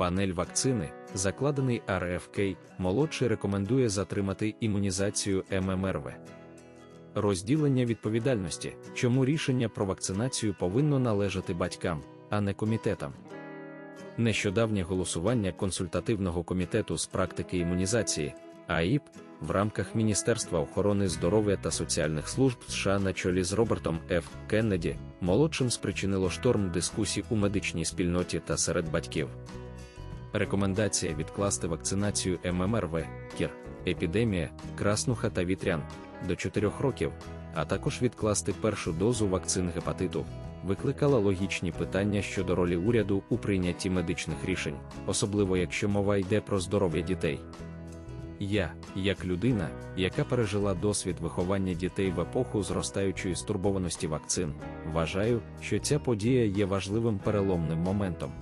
Панель вакцини, закладений РФК, молодший рекомендує затримати імунізацію ММРВ. Розділення відповідальності, чому рішення про вакцинацію повинно належати батькам, а не комітетам. Нещодавнє голосування консультативного комітету з практики імунізації АІП в рамках Міністерства охорони здоров'я та соціальних служб США на чолі з Робертом Ф. Кеннеді, молодшим спричинило шторм дискусій у медичній спільноті та серед батьків. Рекомендація відкласти вакцинацію ММРВ, КІР, епідемія, краснуха та вітрян до 4 років, а також відкласти першу дозу вакцин гепатиту, викликала логічні питання щодо ролі уряду у прийнятті медичних рішень, особливо якщо мова йде про здоров'я дітей. Я, як людина, яка пережила досвід виховання дітей в епоху зростаючої стурбованості вакцин, вважаю, що ця подія є важливим переломним моментом.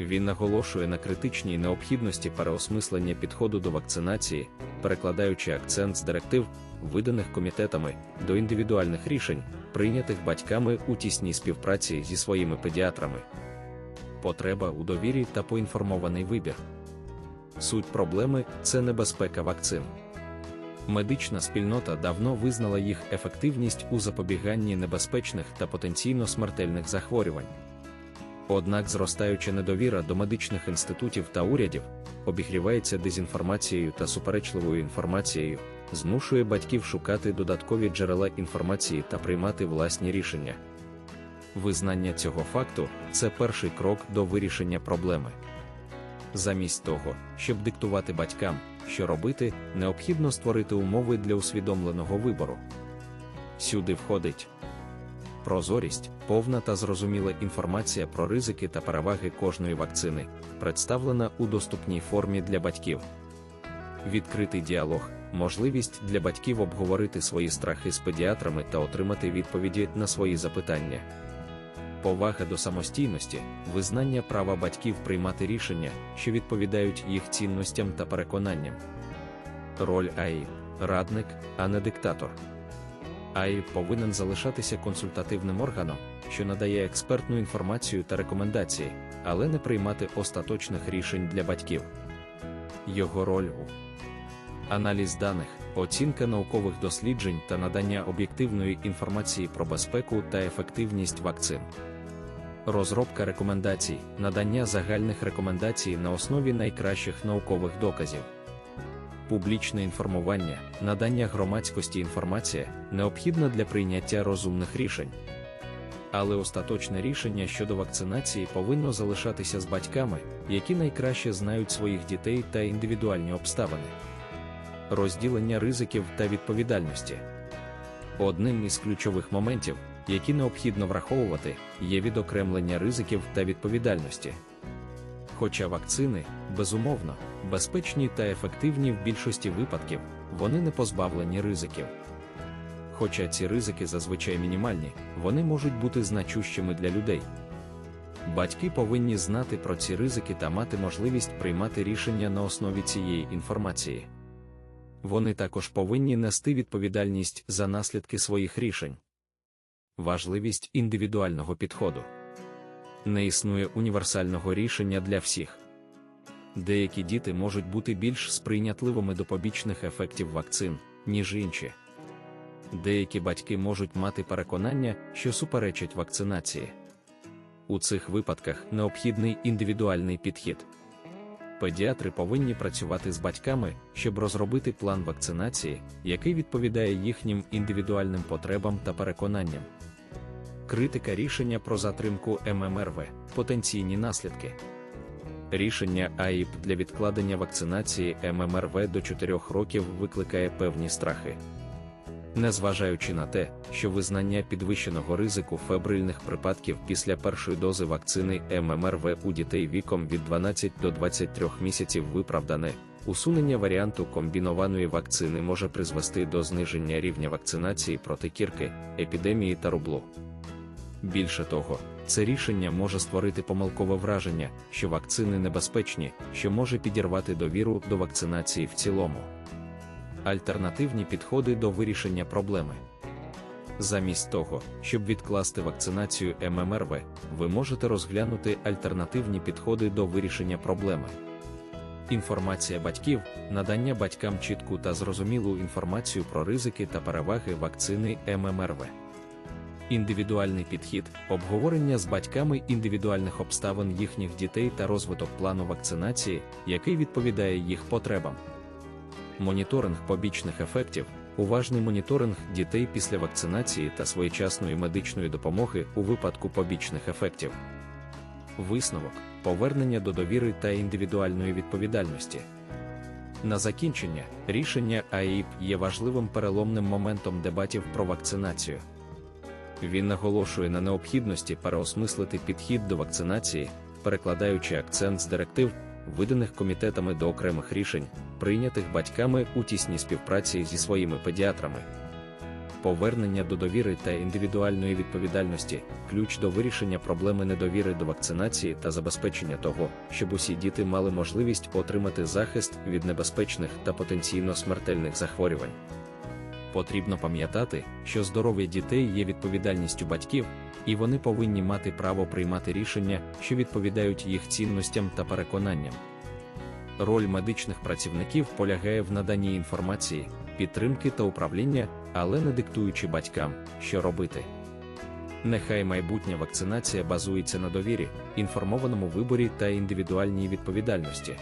Він наголошує на критичній необхідності переосмислення підходу до вакцинації, перекладаючи акцент з директив, виданих комітетами, до індивідуальних рішень, прийнятих батьками у тісній співпраці зі своїми педіатрами. Потреба у довірі та поінформований вибір. Суть проблеми це небезпека вакцин. Медична спільнота давно визнала їх ефективність у запобіганні небезпечних та потенційно смертельних захворювань. Однак зростаюча недовіра до медичних інститутів та урядів обігрівається дезінформацією та суперечливою інформацією, змушує батьків шукати додаткові джерела інформації та приймати власні рішення. Визнання цього факту це перший крок до вирішення проблеми. Замість того, щоб диктувати батькам, що робити, необхідно створити умови для усвідомленого вибору. Сюди входить прозорість, повна та зрозуміла інформація про ризики та переваги кожної вакцини, представлена у доступній формі для батьків. Відкритий діалог, можливість для батьків обговорити свої страхи з педіатрами та отримати відповіді на свої запитання. Повага до самостійності, визнання права батьків приймати рішення, що відповідають їх цінностям та переконанням. Роль АІ радник, а не диктатор. АІ повинен залишатися консультативним органом, що надає експертну інформацію та рекомендації, але не приймати остаточних рішень для батьків. Його роль у аналіз даних, оцінка наукових досліджень та надання об'єктивної інформації про безпеку та ефективність вакцин. Розробка рекомендацій, надання загальних рекомендацій на основі найкращих наукових доказів. Публічне інформування, надання громадськості інформація необхідна для прийняття розумних рішень. Але остаточне рішення щодо вакцинації повинно залишатися з батьками, які найкраще знають своїх дітей та індивідуальні обставини. Розділення ризиків та відповідальності. Одним із ключових моментів, які необхідно враховувати, є відокремлення ризиків та відповідальності. Хоча вакцини, безумовно, безпечні та ефективні в більшості випадків, вони не позбавлені ризиків. Хоча ці ризики зазвичай мінімальні, вони можуть бути значущими для людей. Батьки повинні знати про ці ризики та мати можливість приймати рішення на основі цієї інформації. Вони також повинні нести відповідальність за наслідки своїх рішень. Важливість індивідуального підходу не існує універсального рішення для всіх. Деякі діти можуть бути більш сприйнятливими до побічних ефектів вакцин, ніж інші. Деякі батьки можуть мати переконання, що суперечать вакцинації. У цих випадках необхідний індивідуальний підхід. Педіатри повинні працювати з батьками, щоб розробити план вакцинації, який відповідає їхнім індивідуальним потребам та переконанням. Критика рішення про затримку ММРВ, потенційні наслідки. Рішення АІП для відкладення вакцинації ММРВ до 4 років викликає певні страхи. Незважаючи на те, що визнання підвищеного ризику фебрильних припадків після першої дози вакцини ММРВ у дітей віком від 12 до 23 місяців виправдане, усунення варіанту комбінованої вакцини може призвести до зниження рівня вакцинації проти кірки, епідемії та рублу. Більше того, це рішення може створити помилкове враження, що вакцини небезпечні, що може підірвати довіру до вакцинації в цілому. Альтернативні підходи до вирішення проблеми. Замість того, щоб відкласти вакцинацію ММРВ, ви можете розглянути альтернативні підходи до вирішення проблеми. Інформація батьків, надання батькам чітку та зрозумілу інформацію про ризики та переваги вакцини ММРВ. Індивідуальний підхід, обговорення з батьками індивідуальних обставин їхніх дітей та розвиток плану вакцинації, який відповідає їх потребам. Моніторинг побічних ефектів, уважний моніторинг дітей після вакцинації та своєчасної медичної допомоги у випадку побічних ефектів. Висновок, повернення до довіри та індивідуальної відповідальності. На закінчення, рішення АІП є важливим переломним моментом дебатів про вакцинацію. Він наголошує на необхідності переосмислити підхід до вакцинації, перекладаючи акцент з директив, виданих комітетами до окремих рішень, прийнятих батьками у тісній співпраці зі своїми педіатрами. Повернення до довіри та індивідуальної відповідальності ключ до вирішення проблеми недовіри до вакцинації та забезпечення того, щоб усі діти мали можливість отримати захист від небезпечних та потенційно смертельних захворювань. Потрібно пам'ятати, що здоров'я дітей є відповідальністю батьків, і вони повинні мати право приймати рішення, що відповідають їх цінностям та переконанням. Роль медичних працівників полягає в наданні інформації, підтримки та управління, але не диктуючи батькам, що робити. Нехай майбутня вакцинація базується на довірі, інформованому виборі та індивідуальній відповідальності.